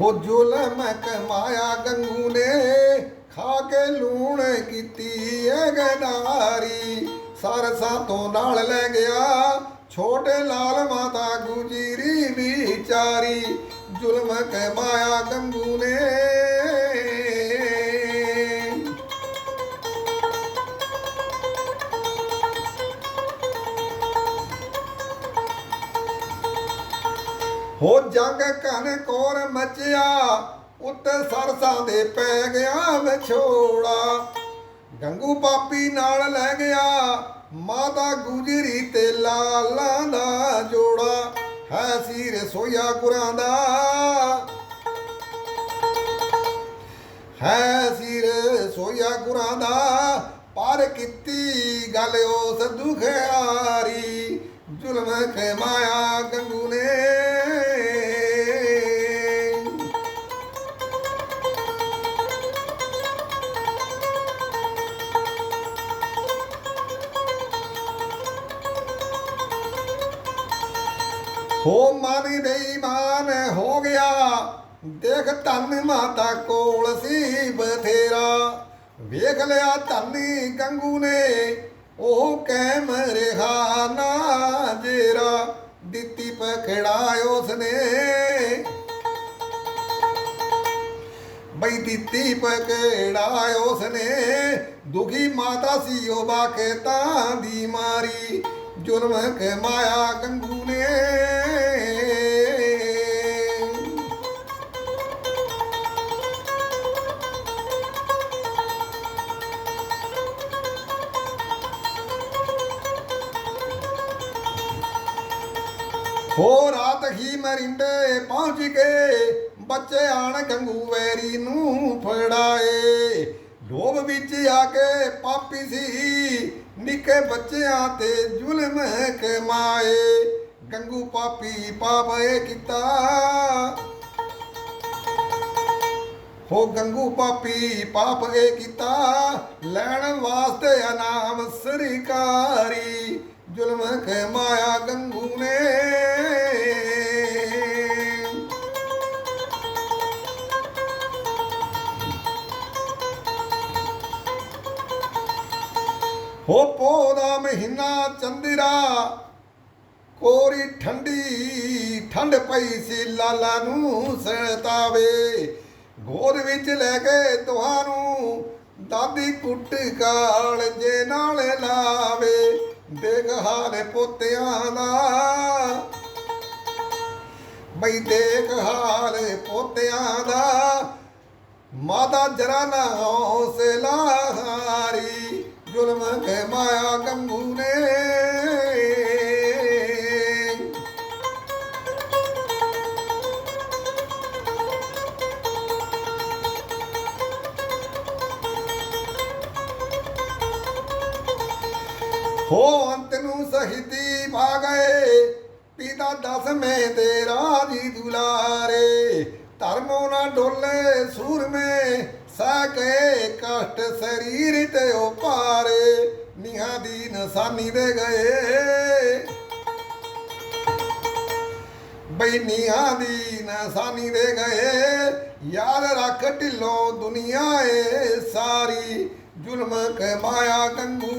ਹੋ ਜ਼ੁਲਮ ਕਮਾਇਆ ਗੰਗੂ ਨੇ, ਖਾ ਕੇ ਲੂਣ ਕੀਤੀ ਐ ਗਦਾਰੀ ਸਰਸਾ ਤੋਂ ਨਾਲ ਲੈ ਗਿਆ ਛੋਟੇ ਲਾਲ ਮਾਤਾ ਗੁਜੀਰੀ ਵਿਚਾਰੀ। ਜ਼ੁਲਮ ਕਮਾਇਆ ਗੰਗੂ ਨੇ ਹੋ ਜੰਗ ਕਨ ਕੋਰ ਮਚਿਆ, ਉੱਤੇ ਸਰਸਾਂ ਦੇ ਪੈ ਗਿਆ ਵਿਛੋੜਾ। ਗੰਗੂ ਪਾਪੀ ਨਾਲ ਲੈ ਗਿਆ, ਮਾਤਾ ਗੁਜਰੀ ਤੇ ਲਾਲਾ ਦਾ ਜੋੜਾ। ਹੈ ਸੀ ਰਸੋਈਆ ਗੁਰਾਂ ਦਾ। ਹੈ ਸੀ ਸੋਇਆ ਗੁਰਾਂ ਦਾ, ਪਰ ਕੀਤੀ ਗੱਲ ਉਸ ਦੁਖਿਆਰੀ। ਜ਼ੁਲਮ ਕੇ ਮਾਇਆ ਹੋ ਮਨ ਬੇਈਮਾਨ ਹੋ ਗਿਆ। ਦੇਖ ਧਨ ਮਾਤਾ ਕੋਲ ਸੀ ਬਥੇਰਾ। ਵੇਖ ਲਿਆ ਧਨੀ ਗੰਗੂ ਨੇ, ਉਹ ਕੈਮ ਰਿਹਾ ਨਾ ਜੇਰਾ। ਦਿੱਤੀ ਪਖੜਾ ਉਸਨੇ ਬਈ ਦਿੱਤੀ ਪਖੜਾ ਉਸਨੇ ਦੁਖੀ ਮਾਤਾ ਸੀ ਉਹ ਬਾਕੇ ਤਾਂ ਦੀ ਮਾਰੀ। ਜ਼ੁਲਮ ਕੇ ਮਾਇਆ ਗੰਗੂ ਨੇ। ਹੋ ਰਾਤ ਹੀ ਮਰਿੰਡੇ ਪਹੁੰਚ ਗਏ, ਬੱਚੇ ਆਣ ਗੰਗੂ ਵੈਰੀ ਨੂੰ ਫੜਾਏ। ਲੋਭ ਵਿੱਚ ਆ ਕੇ ਪਾਪੀ ਸੀ, ਨਿੱਕੇ ਬੱਚਿਆਂ ਤੇ ਜ਼ੁਲਮ ਕੇ ਮਾਏ। ਗੰਗੂ ਪਾਪੀ ਪਾਪੇ ਕੀਤਾ। ਹੋ ਗੰਗੂ ਪਾਪੀ ਪਾਪ ਇਹ ਕੀਤਾ। ਲੈਣ ਵਾਸਤੇ ਅਨਾਮ ਸਰਕਾਰੀ, ਜ਼ੁਲਮ ਕੇ ਮਾਇਆ ਹੋ ਪੋਹ ਦਾ ਮਹੀਨਾ ਚੰਦਰਾ, ਕੋਰੀ ਠੰਡੀ, ਠੰਡ ਪਈ ਸੀ ਲਾਲਾ ਨੂੰ ਸਤਾਵੇ। ਗੋਦ ਵਿੱਚ ਲੈ ਕੇ ਤੁਹਾਨੂੰ ਦਾਦੀ ਕੁੱਟ ਕਾਲ ਜੇ ਨਾਲ ਲਾਵੇ। ਦੇਖ ਹਾਲ ਪੋਤਿਆਂ ਦਾ। ਬਈ ਦੇਖ ਹਾਲ ਪੋਤਿਆਂ ਦਾ। ਮਾਦਾ ਜਰਾ ਨਾ ਹੌਸਲਾ ਮਾਇਆ ਗੰਗੂ ਨੇ ਹੋ ਅੰਤ ਨੂੰ ਸਹਿਤੀ ਪਾ ਗਏ ਪਿਤਾ ਦਸਵੇਂ ਦੇ ਰਾਜੀ ਦੁਲਾਰੇ। ਧਰਮੋ ਨਾ ਡੋਲੇ ਸੂਰਮੇ ਸਾਕੇ ਕਸ਼ਟ ਸਰੀਰ ਤੇ ਉਪਾਰੇ ਨਿਹਾਂ ਦੀ ਨਸਾਨੀ ਦੇ ਗਏ। ਬਈ ਦੀ ਨਸਾਨੀ ਦੇ ਗਏ। ਯਾਦ ਰੱਖ ਢਿੱਲੋਂ ਦੁਨੀਆ ਏ ਸਾਰੀ। ਜ਼ੁਲਮ ਕਮਾਇਆ ਗੰਗੂ